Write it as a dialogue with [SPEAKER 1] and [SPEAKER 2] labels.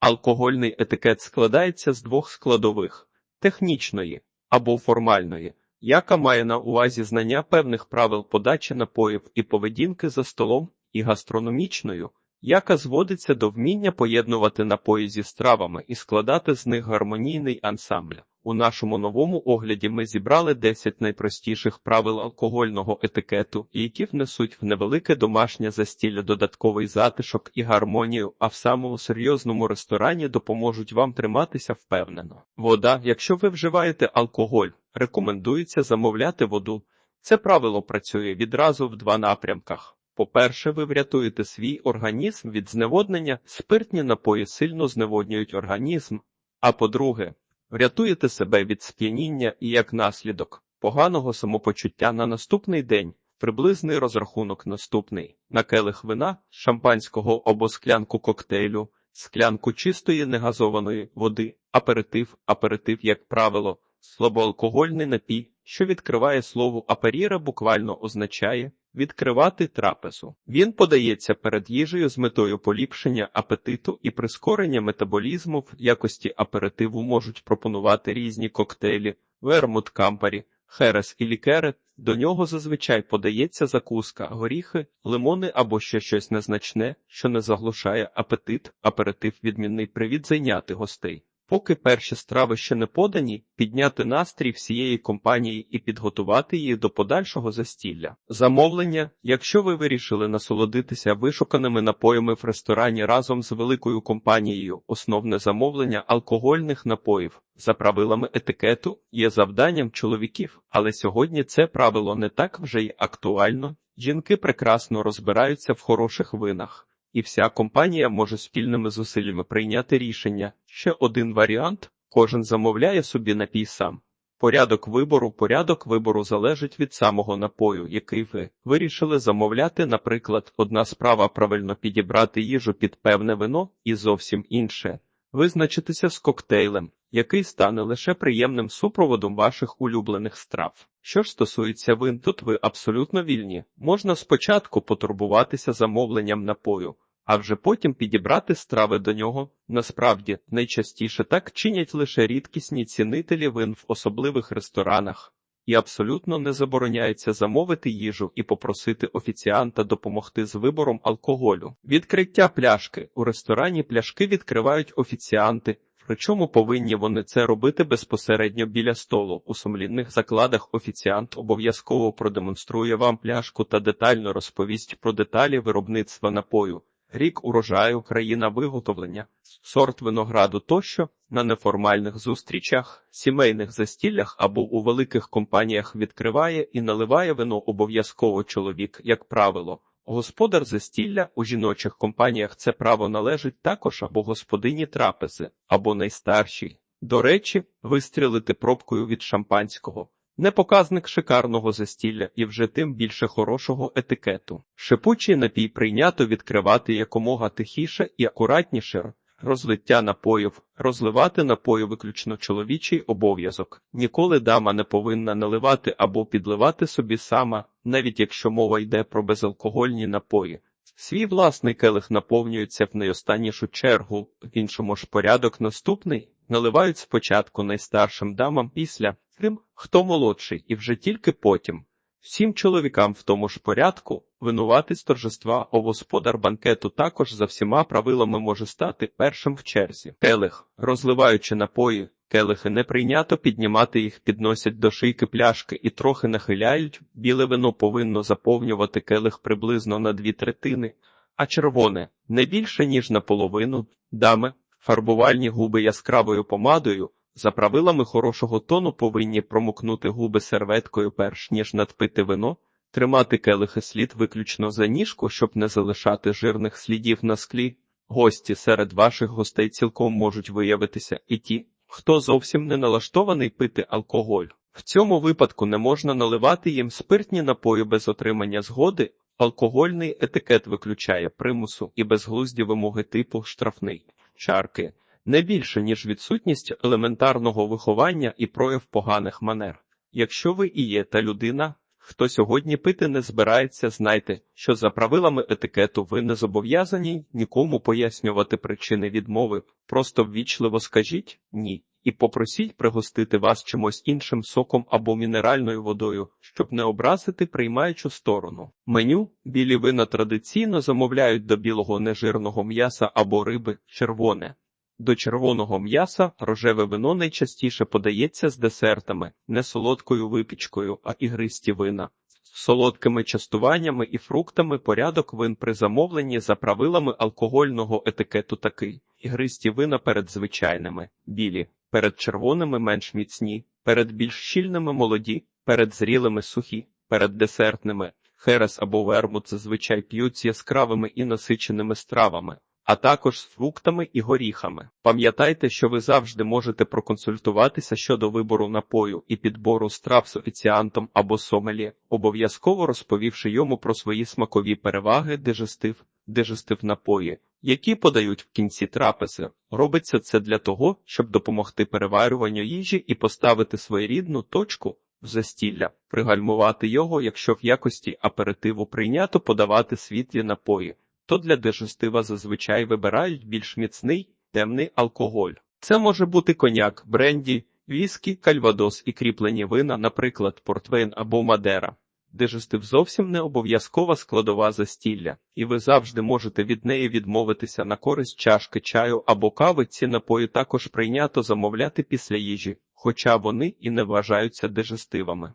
[SPEAKER 1] Алкогольний етикет складається з двох складових: технічної або формальної, яка має на увазі знання певних правил подачі напоїв і поведінки за столом, і гастрономічною, яка зводиться до вміння поєднувати напої зі стравами і складати з них гармонійний ансамбль. У нашому новому огляді ми зібрали 10 найпростіших правил алкогольного етикету, які внесуть в невелике домашнє застілля додатковий затишок і гармонію, а в самому серйозному ресторані допоможуть вам триматися впевнено. Вода, якщо ви вживаєте алкоголь, рекомендується замовляти воду. Це правило працює відразу в два напрямках. По-перше, ви врятуєте свій організм від зневоднення, спиртні напої сильно зневоднюють організм. А по-друге, врятуєте себе від сп'яніння і як наслідок поганого самопочуття на наступний день. Приблизний розрахунок наступний на келих вина, шампанського або склянку коктейлю, склянку чистої негазованої води, аперитив, аперитив, як правило, слабоалкогольний напій, що відкриває слово аперіра, буквально означає відкривати трапезу. Він подається перед їжею з метою поліпшення апетиту і прискорення метаболізму в якості аперитиву можуть пропонувати різні коктейлі, вермут кампарі, херес і лікери. До нього зазвичай подається закуска, горіхи, лимони або ще щось незначне, що не заглушає апетит, аперитив відмінний привід зайняти гостей. Поки перші страви ще не подані, підняти настрій всієї компанії і підготувати її до подальшого застілля. Замовлення, якщо ви вирішили насолодитися вишуканими напоями в ресторані разом з великою компанією, основне замовлення алкогольних напоїв за правилами етикету є завданням чоловіків, але сьогодні це правило не так вже й актуально. Жінки прекрасно розбираються в хороших винах і вся компанія може спільними зусиллями прийняти рішення. Ще один варіант кожен замовляє собі напій сам. Порядок вибору порядок вибору залежить від самого напою, який ви вирішили замовляти. Наприклад, одна справа правильно підібрати їжу під певне вино, і зовсім інше визначитися з коктейлем, який стане лише приємним супроводом ваших улюблених страв. Що ж стосується вин, тут ви абсолютно вільні. Можна спочатку потурбуватися замовленням напою, а вже потім підібрати страви до нього. Насправді, найчастіше так чинять лише рідкісні цінителі вин в особливих ресторанах. І абсолютно не забороняється замовити їжу і попросити офіціанта допомогти з вибором алкоголю. Відкриття пляшки у ресторані пляшки відкривають офіціанти, причому повинні вони це робити безпосередньо біля столу. У сумлінних закладах офіціант обов'язково продемонструє вам пляшку та детально розповість про деталі виробництва напою. Рік урожаю, країна виготовлення, сорт винограду тощо на неформальних зустрічах, сімейних застіллях або у великих компаніях відкриває і наливає вино обов'язково чоловік, як правило. Господар застілля у жіночих компаніях це право належить також або господині трапези, або найстаршій. До речі, вистрілити пробкою від шампанського. Не показник шикарного застілля і вже тим більше хорошого етикету. Шипучий напій прийнято відкривати якомога тихіше і акуратніше. Розлиття напоїв, розливати напої виключно чоловічий обов'язок. Ніколи дама не повинна наливати або підливати собі сама, навіть якщо мова йде про безалкогольні напої. Свій власний келих наповнюється в найостаннішу чергу, в іншому ж порядок наступний наливають спочатку найстаршим дамам після тим, хто молодший, і вже тільки потім. Всім чоловікам в тому ж порядку винувати з торжества, а господар банкету також за всіма правилами може стати першим в черзі. Келих, розливаючи напої, келихи не прийнято піднімати їх, підносять до шийки пляшки і трохи нахиляють. Біле вино повинно заповнювати келих приблизно на дві третини, а червоне не більше ніж наполовину. Дами, фарбувальні губи яскравою помадою. За правилами хорошого тону повинні промокнути губи серветкою перш ніж надпити вино, тримати келихи слід виключно за ніжку, щоб не залишати жирних слідів на склі. Гості серед ваших гостей цілком можуть виявитися і ті, хто зовсім не налаштований пити алкоголь. В цьому випадку не можна наливати їм спиртні напої без отримання згоди. Алкогольний етикет виключає примусу і безглузді вимоги типу штрафний чарки не більше, ніж відсутність елементарного виховання і прояв поганих манер. Якщо ви і є та людина, Хто сьогодні пити не збирається, знайте, що за правилами етикету ви не зобов'язані нікому пояснювати причини відмови. Просто ввічливо скажіть ні і попросіть пригостити вас чимось іншим соком або мінеральною водою, щоб не образити приймаючу сторону. Меню білі вина традиційно замовляють до білого нежирного м'яса або риби червоне. До червоного м'яса рожеве вино найчастіше подається з десертами, не солодкою випічкою, а ігристі вина. Солодкими частуваннями і фруктами порядок вин при замовленні за правилами алкогольного етикету такий: ігристі вина перед звичайними, білі, перед червоними менш міцні, перед більш щільними молоді, перед зрілими сухі, перед десертними. Херес або вермут зазвичай п'ють з яскравими і насиченими стравами а також з фруктами і горіхами. Пам'ятайте, що ви завжди можете проконсультуватися щодо вибору напою і підбору страв з офіціантом або сомелі, обов'язково розповівши йому про свої смакові переваги, дежестив, дежестив напої, які подають в кінці трапези. Робиться це для того, щоб допомогти переварюванню їжі і поставити своєрідну точку. В застілля, пригальмувати його, якщо в якості аперитиву прийнято подавати світлі напої, то для дежестива зазвичай вибирають більш міцний темний алкоголь. Це може бути коньяк, бренді, віскі, кальвадос і кріплені вина, наприклад, портвейн або мадера. Дежестив зовсім не обов'язкова складова застілля, і ви завжди можете від неї відмовитися на користь чашки чаю або кави. Ці напої також прийнято замовляти після їжі, хоча вони і не вважаються дежестивами.